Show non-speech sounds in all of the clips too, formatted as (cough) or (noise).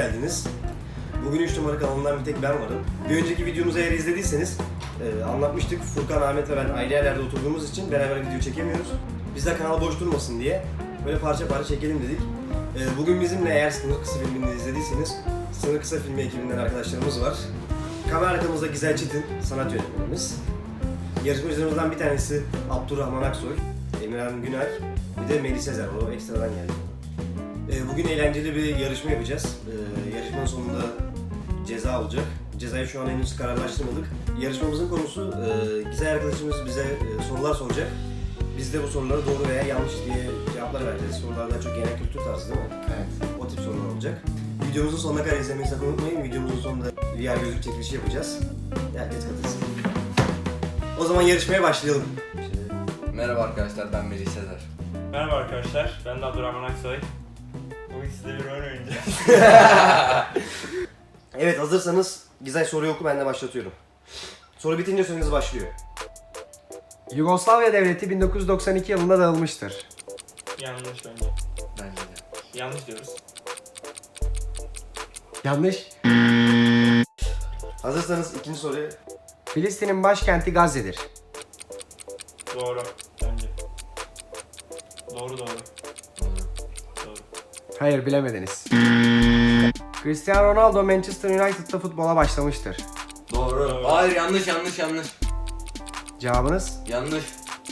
geldiniz. Bugün 3 numara kanalından bir tek ben varım. Bir önceki videomuzu eğer izlediyseniz e, anlatmıştık. Furkan, Ahmet ve ben ayrı yerlerde oturduğumuz için beraber video çekemiyoruz. Biz de kanal boş durmasın diye böyle parça parça çekelim dedik. E, bugün bizimle eğer Sınır Kısa filmini izlediyseniz Sınır Kısa filmi ekibinden arkadaşlarımız var. Kamera arkamızda Gizel Çetin, sanat yönetmenimiz. Yarışmacılarımızdan bir tanesi Abdurrahman Aksoy, Emirhan Güner, bir de Melih Sezer. O ekstradan geldi. Ee, Bugün eğlenceli bir yarışma yapacağız. Ee, Yarışmanın sonunda ceza olacak. Cezayı şu an henüz kararlaştırmadık. Yarışmamızın konusu e, güzel arkadaşımız bize e, sorular soracak. Biz de bu sorulara doğru veya yanlış diye cevaplar vereceğiz. Sorular daha çok genel kültür tarzı değil mi? Evet. O tip sorular olacak. Videomuzun sonuna kadar izlemeyi sakın unutmayın. Videomuzun sonunda VR gözlük çekilişi yapacağız. Herkes katılsın. O zaman yarışmaya başlayalım. Merhaba arkadaşlar ben Melih Sezer. Merhaba arkadaşlar, ben de Abdurrahman Aksoy. Size bir oyun oynayacağız. (laughs) Evet hazırsanız Gizay soruyu oku ben de başlatıyorum. Soru bitince süreniz başlıyor. Yugoslavya Devleti 1992 yılında dağılmıştır. Yanlış bence. Bence de. Yanlış diyoruz. Yanlış. Hazırsanız ikinci soruyu Filistin'in başkenti Gazze'dir. Doğru. Hayır bilemediniz. Cristiano Ronaldo Manchester United'da futbola başlamıştır. Doğru. Hayır yanlış yanlış yanlış. Cevabınız? Yanlış.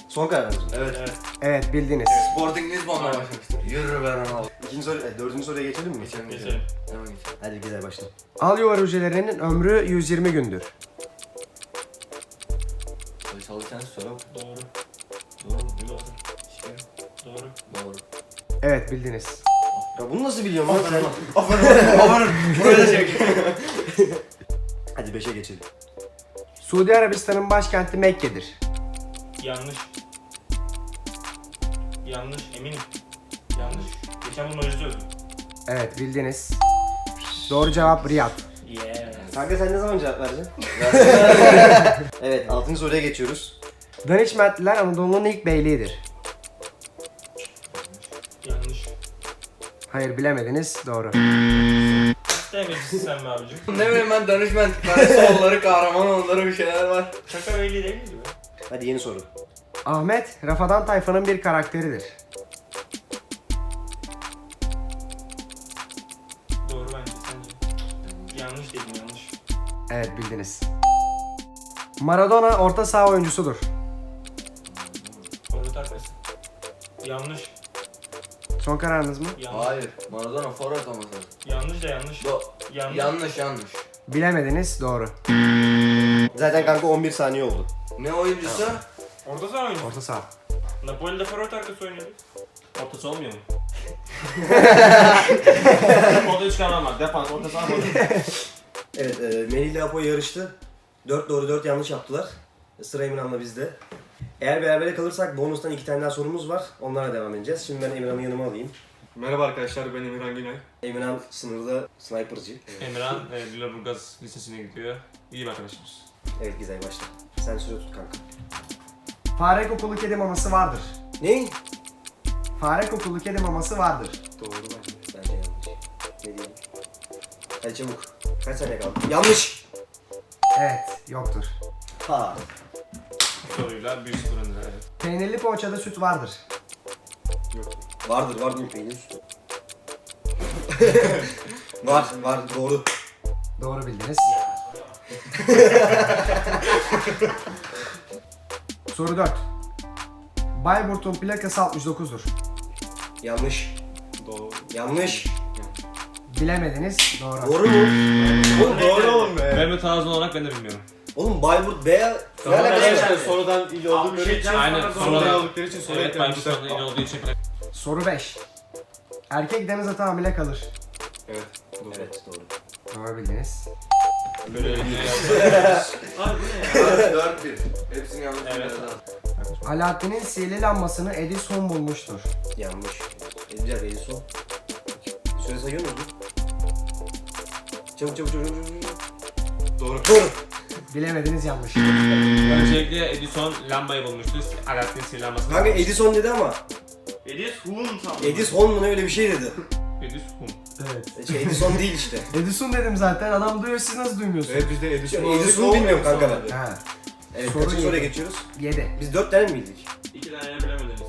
son kararınız mı? Evet. Evet. Evet bildiniz. Sporting Lisbon'la başlamıştır. Yürü be Ronaldo. İkinci soru, e, dördüncü soruya geçelim mi? Geçelim Geçelim. geçelim. Hemen geçelim. Hadi Gizay başla. Al yuvar hücrelerinin ömrü 120 gündür. Çalışan soru. Doğru. Doğru. Doğru. Doğru. Doğru. Evet bildiniz. Ya bunu nasıl biliyorsun lan sen? Aferin. Aferin. Buraya da çek. (laughs) Hadi beşe geçelim. Suudi Arabistan'ın başkenti Mekke'dir. Yanlış. Yanlış eminim. Yanlış. Geçen bunu çözdüm. Evet bildiniz. Doğru cevap Riyad. Yeah. Kanka sen ne zaman cevap vereceksin? (laughs) evet altıncı soruya geçiyoruz. Danişmentliler Anadolu'nun ilk beyliğidir. Hayır bilemediniz. Doğru. Dememişsin sen be abicim. ne bileyim ben danışman. Solları kahraman bir şeyler var. Şaka belli değil be? Hadi yeni soru. Ahmet, Rafadan Tayfa'nın bir karakteridir. Doğru bence sence. Yanlış dedim yanlış. Evet bildiniz. Maradona orta saha oyuncusudur. Forvet arkası. Yanlış. Son kararınız mı? Yanlış. Hayır. Maradona forvet olması lazım. Yanlış da yanlış. Do Yanlış. yanlış yanlış. Bilemediniz. Doğru. Zaten kanka 11 saniye oldu. Ne oyuncusu? Orta saha oynuyor. Orta saha. Napoli'de forvet arkası oynuyordu. Ortası olmuyor mu? Orada üç kanal var. Defans, orta saha. Evet e, Melih ile Apo yarıştı. 4 doğru 4 yanlış yaptılar. Sıra Emirhan'la bizde. Eğer berabere kalırsak bonustan iki tane daha sorumuz var. Onlara devam edeceğiz. Şimdi ben Emirhan'ı yanıma alayım. Merhaba arkadaşlar, ben Emirhan Günay. Emirhan sınırda sniperci. Emirhan, e, Lüleburgaz Lisesi'ne gidiyor. İyi bir arkadaşımız. Evet Gizay başla. Sen süre tut kanka. Fare kokulu kedi maması vardır. Ne? Fare kokulu kedi maması vardır. Doğru bence. Bence yanlış. Ne diyeyim? Hadi çabuk. Kaç saniye kaldı? Yanlış! Evet, yoktur. Ha. Soruyla 1-0 önde. Evet. Peynirli poğaçada süt vardır. Vardır vardır peynir sütü. (laughs) var var doğru. Doğru bildiniz. (laughs) Soru 4. Bayburt'un plakası 69'dur. Yanlış. Doğru. Yanlış. Bilemediniz. Doğru. Doğru mu? Oğlum doğru oğlum be. Mehmet Ağzın olarak ben de bilmiyorum. Oğlum Bayburt veya... Tamam, Ne alakası evet, var? sorudan iyi oldukları için. Aynen, sorudan oldukları için soru Evet, eklemişler. Bayburt'tan iyi olduğu için. Soru 5. Erkek deniz atı hamile kalır. Evet. Doğru. Evet doğru. Doğru bildiniz. Böyle (laughs) Abi bu ne ya? 4-1. Hepsini yanlış Evet. bildiler. Alaaddin'in sihirli lambasını Edison bulmuştur. Yanlış. Edeceğiz Edison. Süre sayıyor musun? Çabuk çabuk çabuk çabuk. çabuk. Doğru. Doğru. Bilemediniz yanlış. Öncelikle Edison lambayı bulmuştu. Alaaddin sihirli lambasını. Kanka Edison dedi ama Edis Hun tam. Edison mu ne öyle bir şey dedi. Edison. Evet. Şey Edison değil işte. (laughs) Edison dedim zaten. Adam duyuyor siz nasıl duymuyorsunuz? Evet biz de Edison Ya, Edison'u bilmiyorum kanka ben. Ha. Evet, Sorun kaçıncı soruya geçiyoruz? 7. Biz dört tane mi bildik? İki tane bilemediniz.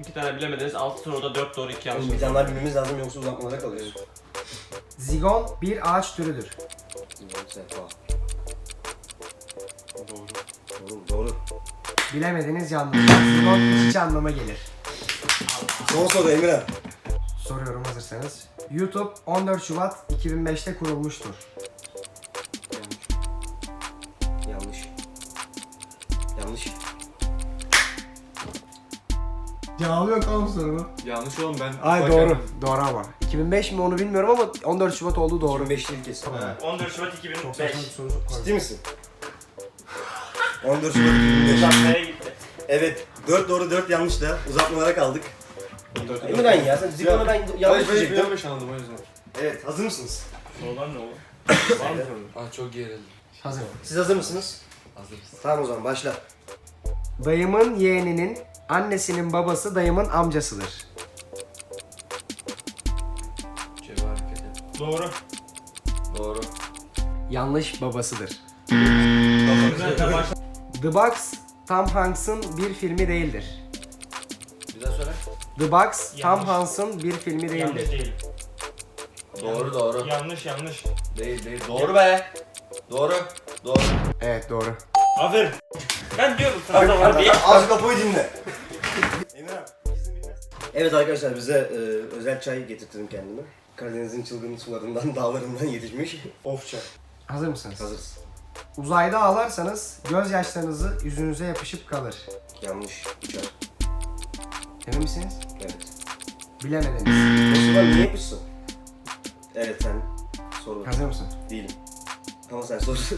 İki tane bilemediniz. Altı soruda dört doğru iki yanlış. Oğlum bir tane daha bilmemiz lazım yoksa uzatmalara kalıyoruz. Zigon bir ağaç türüdür. Sefa. Doğru. Doğru, doğru. Bilemediniz yanlış. Zigon hiç anlama gelir. Son soru Emirhan. Soruyorum hazırsanız. YouTube 14 Şubat 2005'te kurulmuştur. Yanlış. Yanlış. Cevabı yok oğlum sorunun. Yanlış oğlum ben. Ay doğru. Doğru ama. 2005 mi onu bilmiyorum ama 14 Şubat olduğu doğru. 25 değil kesin. 14 Şubat Çok 2005. saçma bir soru koydum. Ciddi misin? 14 Şubat 2005. Uzatmaya gitti. Evet. 4 doğru 4 yanlış da uzatmalara kaldık. Emirhan ya sen Zigon'u ben yanlış Hayır ben diyecektim. yanlış anladım o yüzden. Evet hazır mısınız? Sorular ne oğlum? (coughs) Var mı sorun? Aa çok gerildim. Hazır. Siz hazır mısınız? Hazırız. Tamam o zaman başla. Dayımın yeğeninin annesinin babası dayımın amcasıdır. Çevir hareket et. Doğru. Doğru. Yanlış babasıdır. Başla. The Box Tom Hanks'ın bir filmi değildir. Bir daha söyle. The Box Tom Yanlış. Hanks'ın bir filmi Yanlış değildir. değil. Doğru doğru. Yanlış yanlış. Değil değil. Doğru be. Doğru. Doğru. Evet doğru. Aferin. Ben diyorum sana var diye. Az kapıyı dinle. Emirhan. Evet arkadaşlar bize e, özel çay getirttim kendime. Karadeniz'in çılgın sularından, (laughs) dağlarından yetişmiş. Of çay. Hazır mısınız? Hazırız. Uzayda ağlarsanız gözyaşlarınızı yüzünüze yapışıp kalır. Yanlış. Uçar. Emin misiniz? Evet. Bilemediniz. Lan niye yapıyorsun? Evet sen sor. Hazır mısın? Değilim. Ama sen sor. (laughs)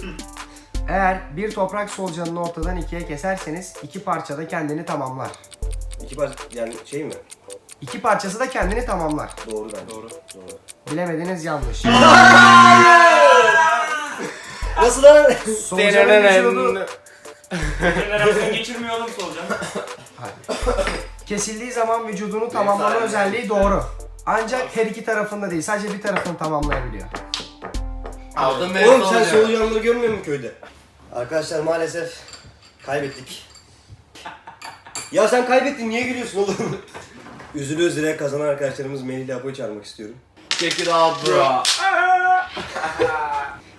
Eğer bir toprak solucanını ortadan ikiye keserseniz iki parçada kendini tamamlar. İki par yani şey mi? İki parçası da kendini tamamlar. Doğru bence. Doğru. Doğru. Bilemediniz yanlış. Nasıl lan? Solucanın vücudu Jenerasyon geçirmiyor oğlum solucan. kesildiği zaman vücudunu tamamlama özelliği doğru. Ancak her iki tarafında değil, sadece bir tarafını tamamlayabiliyor. Aldım beni Oğlum sen solucan. solucanları görmüyor musun köyde? Arkadaşlar maalesef kaybettik. Ya sen kaybettin niye gülüyorsun oğlum? Üzülü üzüle kazanan arkadaşlarımız Melih ile Apo'yu çağırmak istiyorum. Check it out bro.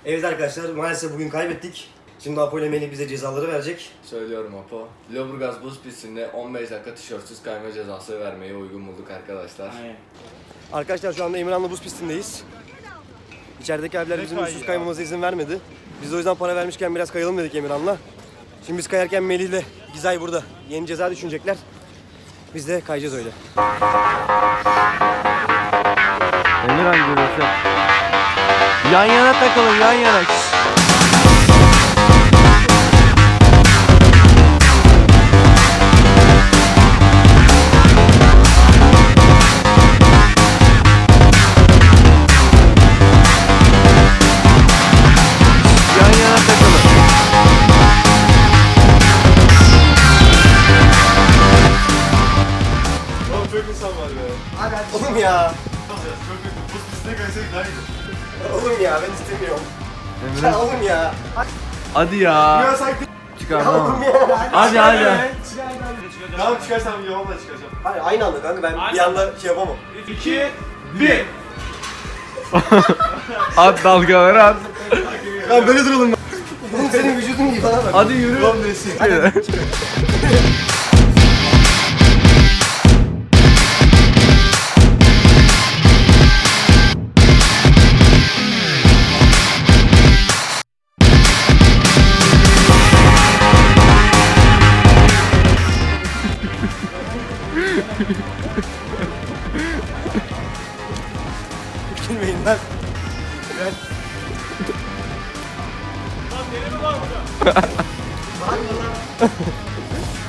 Evet arkadaşlar maalesef bugün kaybettik. Şimdi Apo ile Melih bize cezaları verecek. Söylüyorum Apo. Lüleburgaz buz pistinde 15 dakika tişörtsüz kayma cezası vermeye uygun bulduk arkadaşlar. Aynen. Arkadaşlar şu anda Emirhan'la buz pistindeyiz. İçerideki abiler bizim üstsüz kaymamıza izin vermedi. Biz de o yüzden para vermişken biraz kayalım dedik Emirhan'la. Şimdi biz kayarken Melih ile Gizay burada. Yeni ceza düşünecekler. Biz de kayacağız öyle. Emirhan görüyorsun. Yan yana takılın yan yana. Ya Emirhan. oğlum ya. Hadi ya. Ya. Çıkar Ya tamam. oğlum ya. Hadi hadi. Tamam çıkarsam yalanla çıkacağım. Hayır aynı anda kanka ben bir Aynı anda şey yapamam. 2 1 (laughs) At dalgaları at. Ben böyle duralım. Oğlum senin vücudun iyi bana bak. Hadi yürü. Oğlum ne Bilmeyin (laughs)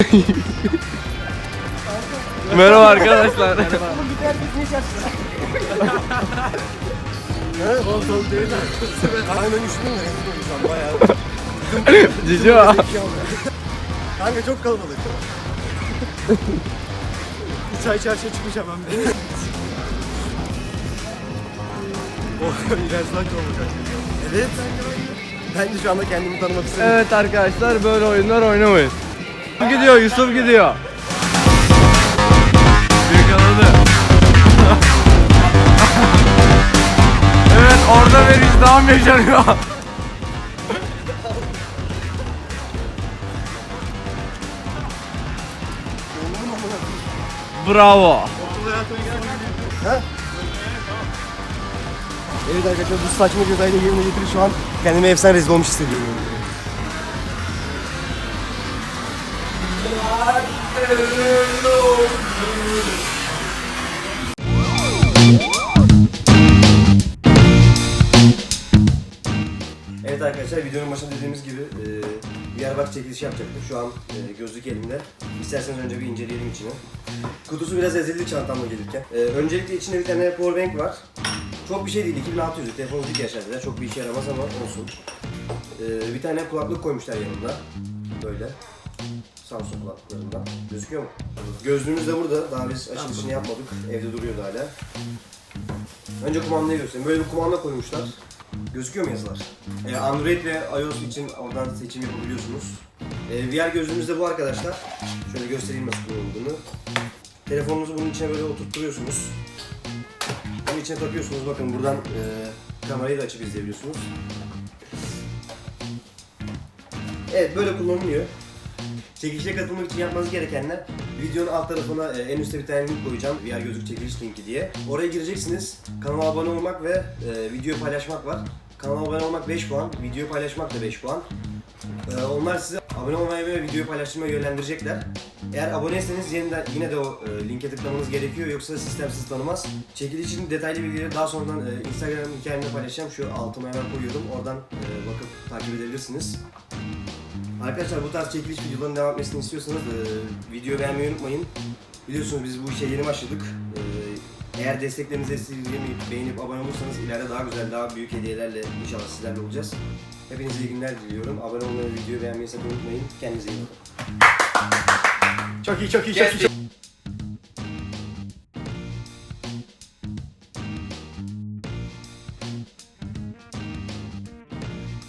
(laughs) Merhaba arkadaşlar. Aynen üşüdüm de. Sen bayağı. Cico. Kanka çok kalabalık. Çay çarşıya çıkacağım ben. İğrençler çok Evet. Ben de şu anda kendimi tanımak istedim. Evet arkadaşlar böyle oyunlar oynamayın. Gidiyor Yusuf gidiyor. Yakaladı. (laughs) evet orada bir izdiham yaşanıyor. (laughs) Bravo. Evet arkadaşlar bu saçma cezayla yerine getirip şu an kendime efsane rezil olmuş hissediyorum. Evet arkadaşlar videonun başında dediğimiz gibi e, bir Airbag çekilişi yapacaktık. Şu an e, gözlük elimde. İsterseniz önce bir inceleyelim içini. Kutusu biraz ezildi çantamla gelirken. E, öncelikle içinde bir tane powerbank var. Çok bir şey değil, 2600 telefonunuz ilk yaşlarda. Çok bir işe yaramaz ama olsun. E, bir tane kulaklık koymuşlar yanında. Böyle. Samsung kulaklıklarından. Gözüküyor mu? Gözlüğümüz de burada. Daha biz açılışını yapmadık. Evde duruyordu hala. Önce kumandayı göstereyim. Böyle bir kumanda koymuşlar. Gözüküyor mu yazılar? Ee, Android ve iOS için oradan seçim yapabiliyorsunuz. Ee, VR gözlüğümüz de bu arkadaşlar. Şöyle göstereyim nasıl kullanıldığını. Telefonunuzu bunun içine böyle oturtturuyorsunuz. Bunun içine takıyorsunuz. Bakın buradan e, kamerayı da açıp izleyebiliyorsunuz. Evet böyle kullanılıyor. Çekilişe katılmak için yapmanız gerekenler videonun alt tarafına e, en üstte bir tane link koyacağım. VR gözlük çekiliş linki diye. Oraya gireceksiniz. Kanala abone olmak ve e, video paylaşmak var. Kanala abone olmak 5 puan, video paylaşmak da 5 puan. E, onlar sizi abone olmaya ve video paylaştırmaya yönlendirecekler. Eğer aboneyseniz yeniden yine de o e, linke tıklamanız gerekiyor yoksa sistem sizi tanımaz. Çekiliş için detaylı bilgileri daha sonradan e, Instagram hikayemde paylaşacağım. Şu altıma hemen koyuyorum. Oradan e, bakıp takip edebilirsiniz. Arkadaşlar bu tarz çekiliş videolarının devam etmesini istiyorsanız e, video beğenmeyi unutmayın. Biliyorsunuz biz bu işe yeni başladık. E, eğer desteklerinizi esirgemeyip beğenip abone olursanız ileride daha güzel, daha büyük hediyelerle inşallah sizlerle olacağız. Hepinize iyi günler diliyorum. Abone olmayı, videoyu beğenmeyi sakın unutmayın. Kendinize iyi bakın. Çok iyi, çok iyi, çok iyi.